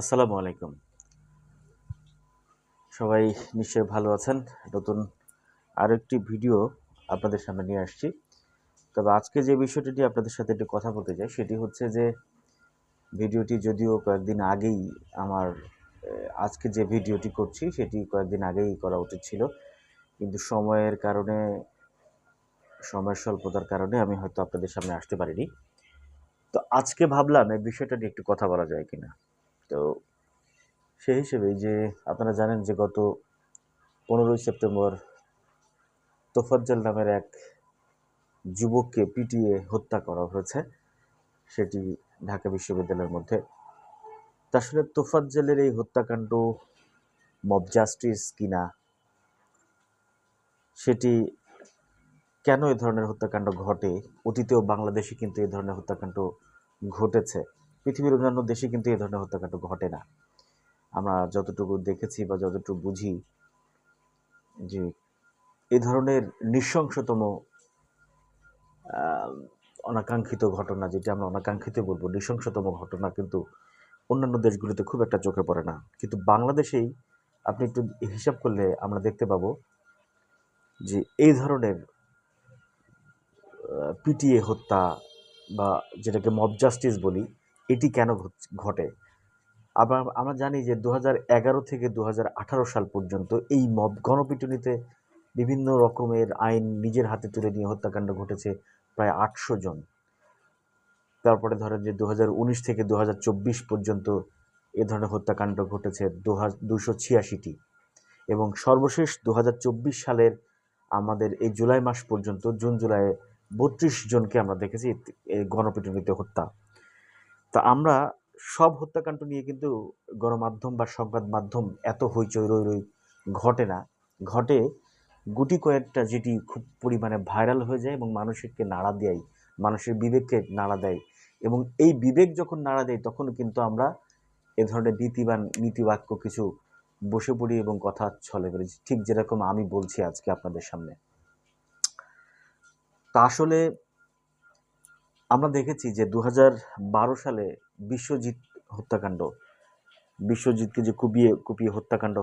আসসালামু আলাইকুম। সবাই নিশ্চয়ই ভালো আছেন। নতুন আরও একটি ভিডিও আপনাদের সামনে নিয়ে আসছি। তবে আজকে যে বিষয়টি নিয়ে আপনাদের সাথে একটু কথা বলতে চাই, সেটি হচ্ছে যে ভিডিওটি যদিও কয়েকদিন আগেই আমার আজকে যে ভিডিওটি করছি, সেটি কয়েকদিন আগেই করা উচিত ছিল। কিন্তু সময়ের কারণে, সময়ের স্বল্পতার কারণে আমি হয়তো আপনাদের সামনে আসতে পারিনি। তো আজকে ভাবলাম এই বিষয়টা নিয়ে একটু কথা বলা যায় কিনা। তো সেই হিসেবে যে আপনারা জানেন যে গত পনেরোই সেপ্টেম্বর তোফাজ্জল নামের এক যুবককে পিটিয়ে হত্যা করা হয়েছে, সেটি ঢাকা বিশ্ববিদ্যালয়ের মধ্যে। আসলে তোফাজ্জলের এই হত্যাকাণ্ড মব জাস্টিস কিনা, সেটি কেন এ ধরনের হত্যাকাণ্ড ঘটে? অতীতেও বাংলাদেশে কিন্তু এ ধরনের হত্যাকাণ্ড ঘটেছে। পৃথিবীর অন্যান্য দেশে কিন্তু এ ধরনের হত্যাকাণ্ড ঘটে না। আমরা যতটুকু দেখেছি বা যতটুকু বুঝি যে এ ধরনের নৃশংসতম অনাকাঙ্ক্ষিত ঘটনা, যেটা আমরা অনাকাঙ্ক্ষিত বলব, নৃশংসতম ঘটনা কিন্তু অন্যান্য দেশগুলিতে খুব একটা চোখে পড়ে না। কিন্তু বাংলাদেশেই আপনি একটু হিসাব করলে আমরা দেখতে পাবো যে এই ধরনের পিটিএ হত্যা বা যেটাকে মব জাস্টিস বলি এটি কেন ঘটে আবার আমরা জানি যে দু থেকে দু হাজার আঠারো সাল পর্যন্ত এই মব, গণপিটুনিতে বিভিন্ন রকমের আইন নিজের হাতে তুলে নিয়ে হত্যাকাণ্ড ঘটেছে প্রায় আটশো জন। তারপরে ধরেন যে দু হাজার উনিশ থেকে দু হাজার চব্বিশ পর্যন্ত এ ধরনের হত্যাকাণ্ড ঘটেছে দু হাজার দুশো ছিয়াশিটি। এবং সর্বশেষ দু হাজার চব্বিশ সালের আমাদের এই জুলাই মাস পর্যন্ত জুন জুলাই বত্রিশ জনকে আমরা দেখেছি গণপিটুনিতে হত্যা। তা আমরা সব হত্যাকাণ্ড নিয়ে কিন্তু গণমাধ্যম বা সংবাদ মাধ্যম এত হইচই রই রই ঘটে না। ঘটে গুটি কয়েকটা যেটি খুব পরিমাণে ভাইরাল হয়ে যায় এবং মানুষকে নাড়া দেয়, মানুষের বিবেককে নাড়া দেয় এবং এই বিবেক যখন নাড়া দেয় তখন কিন্তু আমরা এ ধরনের নীতিবান নীতিবাক্য কিছু বসে পড়ি এবং কথা ছলে ফেলি ঠিক যেরকম আমি বলছি আজকে আপনাদের সামনে। তা আসলে আমরা দেখেছি যে দু হাজার বারো সালে বিশ্বজিৎ হত্যাকাণ্ড, বিশ্বজিৎকে যে কুপিয়ে কুপিয়ে হত্যাকাণ্ড,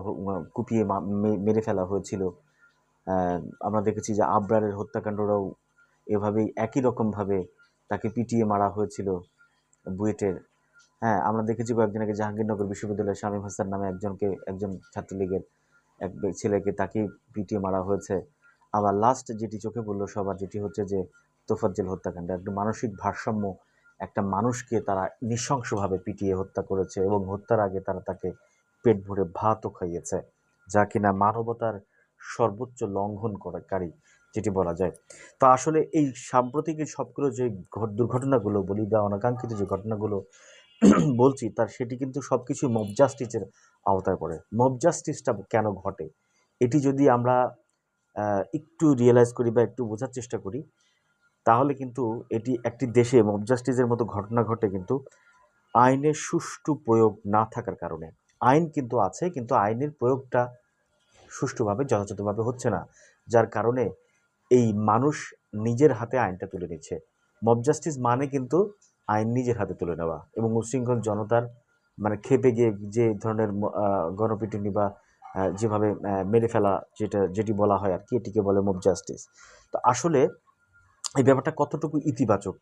কুপিয়ে মেরে ফেলা হয়েছিল আমরা দেখেছি যে আবরারের হত্যাকাণ্ডরাও এভাবেই একই রকমভাবে তাকে পিটিয়ে মারা হয়েছিল বুয়েটের। হ্যাঁ আমরা দেখেছি কয়েকদিন আগে জাহাঙ্গীরনগর বিশ্ববিদ্যালয়ের শামীম হাসান নামে একজনকে, একজন ছাত্রলীগের এক ছেলেকে তাকে পিটিয়ে মারা হয়েছে। আবার লাস্ট যেটি চোখে পড়ল সবার, যেটি হচ্ছে যে তোফাজ্জল হত্যাকাণ্ড একটু মানসিক ভারসাম্য একটা মানুষকে তারা নৃশংসভাবে পিটিয়ে হত্যা করেছে এবং হত্যার আগে তারা তাকে পেট ভরে ভাতও খাইয়েছে, যা কিনা মানবতার সর্বোচ্চ লঙ্ঘন করাকারী যেটি বলা যায়। তো আসলে এই সাম্প্রতিক সবগুলো যে দুর্ঘটনাগুলো, বলি বা অনাকাঙ্ক্ষিত যে ঘটনাগুলো বলছি, তার সেটি কিন্তু সব কিছু মব জাস্টিসের আওতায় পড়ে। মব জাস্টিসটা কেন ঘটে? এটি যদি আমরা একটু রিয়েলাইজ করি বা একটু বোঝার চেষ্টা করি তাহলে কিন্তু এটি একটি দেশে মব জাস্টিসের মতো ঘটনা ঘটে কিন্তু আইনের সুষ্ঠু প্রয়োগ না থাকার কারণে। আইন কিন্তু আছে, কিন্তু আইনের প্রয়োগটা সুষ্ঠুভাবে, যথাযথভাবে হচ্ছে না। যার কারণে এই মানুষ নিজের হাতে আইনটা তুলে নিচ্ছে। মব জাস্টিস মানে কিন্তু আইন নিজের হাতে তুলে নেওয়া এবং উশৃঙ্খল জনতার মানে খেপে গিয়ে যে ধরনের গণপিটুনি বা যেভাবে মেরে ফেলা যেটা, যেটি বলা হয় আর কি, এটিকে বলে মব জাস্টিস তো আসলে এই ব্যাপারটা কতটুকু ইতিবাচক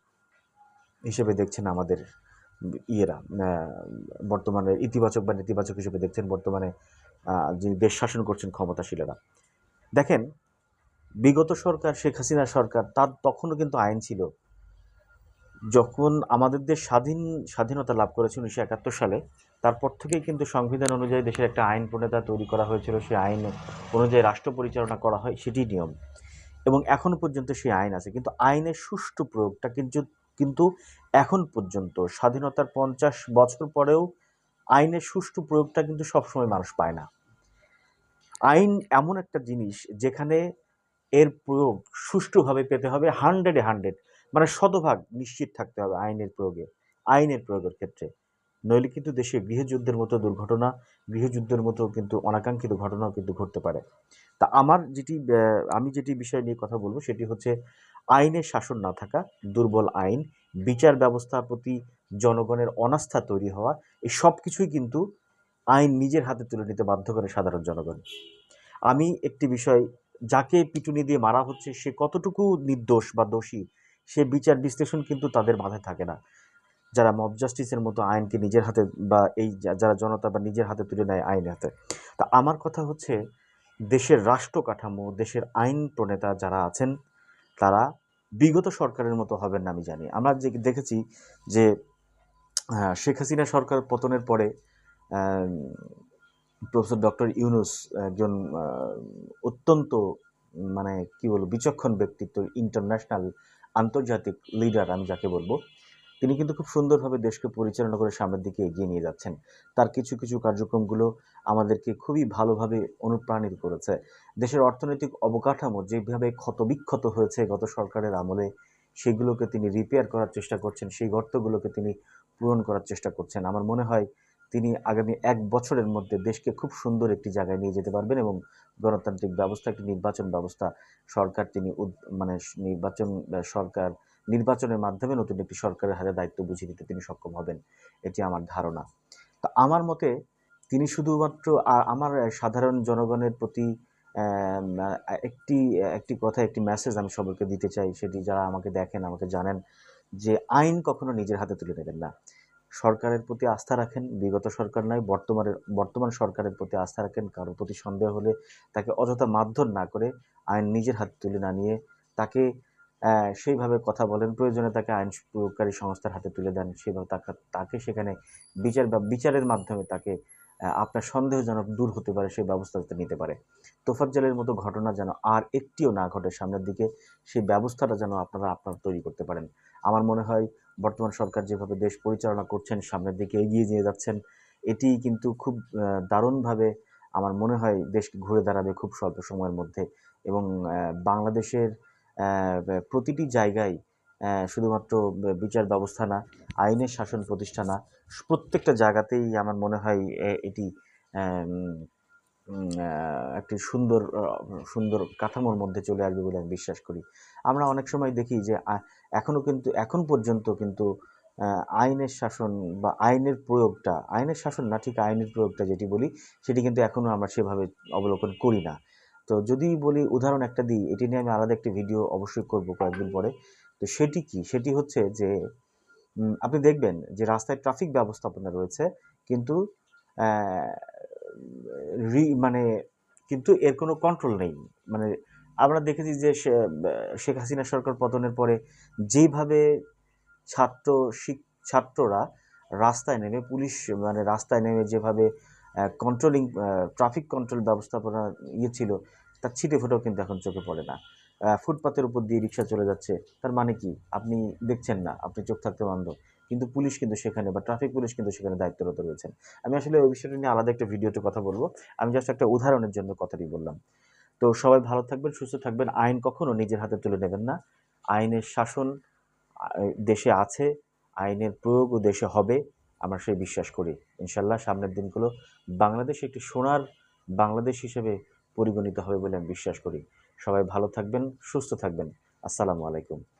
হিসেবে দেখছেন আমাদের ইয়েরা? বর্তমানে ইতিবাচক বা নেতিবাচক হিসেবে দেখছেন বর্তমানে যিনি দেশ শাসন করছেন ক্ষমতাশীলেরা। দেখেন, বিগত সরকার, শেখ হাসিনা সরকার, তার তখনও কিন্তু আইন ছিল, যখন আমাদের দেশ স্বাধীন, স্বাধীনতা লাভ করেছে উনিশশো একাত্তর সালে, তারপর থেকেই কিন্তু সংবিধান অনুযায়ী দেশের একটা আইন প্রণেতা তৈরি করা হয়েছিল। সেই আইন অনুযায়ী রাষ্ট্র পরিচালনা করা হয় সেটি নিয়ম। এবং এখন পর্যন্ত সেই আইন আছে। কিন্তু আইনের সুষ্ঠু প্রয়োগটা কিন্তু কিন্তু এখন পর্যন্ত, স্বাধীনতার পঞ্চাশ বছর পরেও আইনের সুষ্ঠু প্রয়োগটা কিন্তু সবসময় মানুষ পায় না। আইন এমন একটা জিনিস যেখানে এর প্রয়োগ সুষ্ঠুভাবে পেতে হবে হান্ড্রেডে হান্ড্রেড মানে শতভাগ নিশ্চিত থাকতে হবে আইনের প্রয়োগে, আইনের প্রয়োগের ক্ষেত্রে। নইলে কিন্তু দেশে গৃহযুদ্ধের মতো দুর্ঘটনা, গৃহযুদ্ধের মতো কিন্তু অনাকাঙ্ক্ষিত ঘটনাও কিন্তু ঘটতে পারে। তা আমার যেটি আমি যেটি বিষয় নিয়ে কথা বলব সেটি হচ্ছে আইনের শাসন না থাকা, দুর্বল আইন, বিচার ব্যবস্থার প্রতি জনগণের অনাস্থা তৈরি হওয়া, এই সব কিছুই কিন্তু আইন নিজের হাতে তুলে নিতে বাধ্য করে সাধারণ জনগণ। আমি একটি বিষয়, যাকে পিটুনি দিয়ে মারা হচ্ছে, সে কতটুকু নির্দোষ বা দোষী, সে বিচার বিশ্লেষণ কিন্তু তাদের মাথায় থাকে না। যারা মব জাস্টিসের মতো আইনকে নিজের হাতে বা এই যারা জনতা বা নিজের হাতে তুলে নেয় আইনের হাতে। তা আমার কথা হচ্ছে দেশের রাষ্ট্র কাঠামো দেশের আইন প্রণেতা যারা আছেন, তারা বিগত সরকারের মতো হবেন না আমি জানি। আমরা যে দেখেছি যে শেখ হাসিনা সরকার পতনের পরে প্রফেসর ডক্টর ইউনুস একজন অত্যন্ত মানে কি বলব, বিচক্ষণ ব্যক্তিত্ব ইন্টারন্যাশনাল আন্তর্জাতিক লিডার আমি যাকে বলব তিনি কিন্তু খুব সুন্দরভাবে দেশকে পরিচালনা করে সামনের দিকে এগিয়ে নিয়ে যাচ্ছেন। তার কিছু কিছু কার্যক্রমগুলো আমাদেরকে খুবই ভালোভাবে অনুপ্রাণিত করেছে। দেশের অর্থনৈতিক অবকাঠামো যেভাবে ক্ষতবিক্ষত হয়েছে গত সরকারের আমলে, সেগুলোকে তিনি রিপেয়ার করার চেষ্টা করছেন, সেই গর্তগুলোকে তিনি পূরণ করার চেষ্টা করছেন। আমার মনে হয় তিনি আগামী এক বছরের মধ্যে দেশকে খুব সুন্দর একটি জায়গায় নিয়ে যেতে পারবেন এবং গণতান্ত্রিক ব্যবস্থা, একটি নির্বাচন ব্যবস্থা সরকার তিনি মানে নির্বাচন সরকার নির্বাচনের মাধ্যমে নতুন একটি সরকারের হাতে দায়িত্ব বুঝিয়ে দিতে তিনি সক্ষম হবেন, এটি আমার ধারণা। তা আমার মতে তিনি শুধুমাত্র আমার সাধারণ জনগণের প্রতি একটি একটি কথা একটি মেসেজ আমি সবাইকে দিতে চাই, সেটি যারা আমাকে দেখেন, আমাকে জানেন, যে আইন কখনো নিজের হাতে তুলে নেবেন না। সরকারের প্রতি আস্থা রাখেন, বিগত সরকার নয়, বর্তমানের, বর্তমান সরকারের প্রতি আস্থা রাখেন কারোর প্রতি সন্দেহ হলে তাকে অযথা মারধর না করে আইন নিজের হাতে তুলে না নিয়ে তাকে সেইভাবে কথা বলেন। প্রয়োজনে তাকে আইন প্রয়োগকারী সংস্থার হাতে তুলে দেন। সেভাবে তাকে তাকে সেখানে বিচার বা বিচারের মাধ্যমে তাকে আপনার সন্দেহজনক দূর হতে পারে, সেই ব্যবস্থা যাতে নিতে পারে। তোফাজ্জলের মতো ঘটনা যেন আর একটিও না ঘটে সামনের দিকে, সেই ব্যবস্থাটা যেন আপনারা আপনারা তৈরি করতে পারেন। আমার মনে হয় বর্তমান সরকার যেভাবে দেশ পরিচালনা করছেন, সামনের দিকে এগিয়ে নিয়ে যাচ্ছেন এটি কিন্তু খুব দারুণভাবে আমার মনে হয় দেশকে ঘুরে দাঁড়াবে খুব স্বল্প সময়ের মধ্যে এবং বাংলাদেশের প্রতিটি জায়গায় শুধুমাত্র বিচার ব্যবস্থা না, আইনের শাসন প্রতিষ্ঠা না, প্রত্যেকটা জায়গাতেই আমার মনে হয় এটি একটি সুন্দর সুন্দর কাঠামোর মধ্যে চলে আসবে বলে আমি বিশ্বাস করি। আমরা অনেক সময় দেখি যে এখনও কিন্তু, এখন পর্যন্ত কিন্তু আইনের শাসন বা আইনের প্রয়োগটা, আইনের শাসন না, ঠিক আইনের প্রয়োগটা যেটি বলি, সেটি কিন্তু এখনও আমরা সেভাবে অবলোকন করি না। তো যদি বলি উদাহরণ একটা দিই, এটি নিয়ে আমি আলাদা একটি ভিডিও অবশ্যই করব কয়েকদিন পরে। তো সেটি কি? সেটি হচ্ছে যে আপনি দেখবেন যে রাস্তায় ট্রাফিক ব্যবস্থাপনা রয়েছে, কিন্তু রি- মানে কিন্তু এর কোনো কন্ট্রোল নেই। মানে আমরা দেখেছি যে শেখ হাসিনা সরকার পতনের পরে যেভাবে ছাত্র ছাত্ররা রাস্তায় নেমে, পুলিশ মানে রাস্তায় নেমে যেভাবে কন্ট্রোলিং ট্রাফিক কন্ট্রোল ব্যবস্থাপনা ইয়ে ছিল তার ছিটে ফোটাও কিন্তু এখন চোখে পড়ে না। আহ, ফুটপাতের উপর দিয়ে রিক্সা চলে যাচ্ছে তার মানে কি? আপনি দেখছেন না আপনি চোখ থাকতে বন্ধ কিন্তু পুলিশ কিন্তু সেখানে বা ট্রাফিক পুলিশ কিন্তু সেখানে দায়িত্বরত রয়েছেন। আমি আসলে ওই বিষয়টা নিয়ে আলাদা একটা ভিডিওতে কথা বলব। আমি জাস্ট একটা উদাহরণের জন্য কথাটি বললাম। তো সবাই ভালো থাকবেন সুস্থ থাকবেন। আইন কখনো নিজের হাতে তুলে নেবেন না। আইনের শাসন দেশে আছে আইনের প্রয়োগও দেশে হবে। আমরা সেই বিশ্বাস করি। ইনশাল্লাহ সামনের দিনগুলো বাংলাদেশ একটি সোনার বাংলাদেশ হিসেবে পরিগণিত হবে বলে আমি বিশ্বাস করি। সবাই ভালো থাকবেন, সুস্থ থাকবেন। আসসালামু আলাইকুম।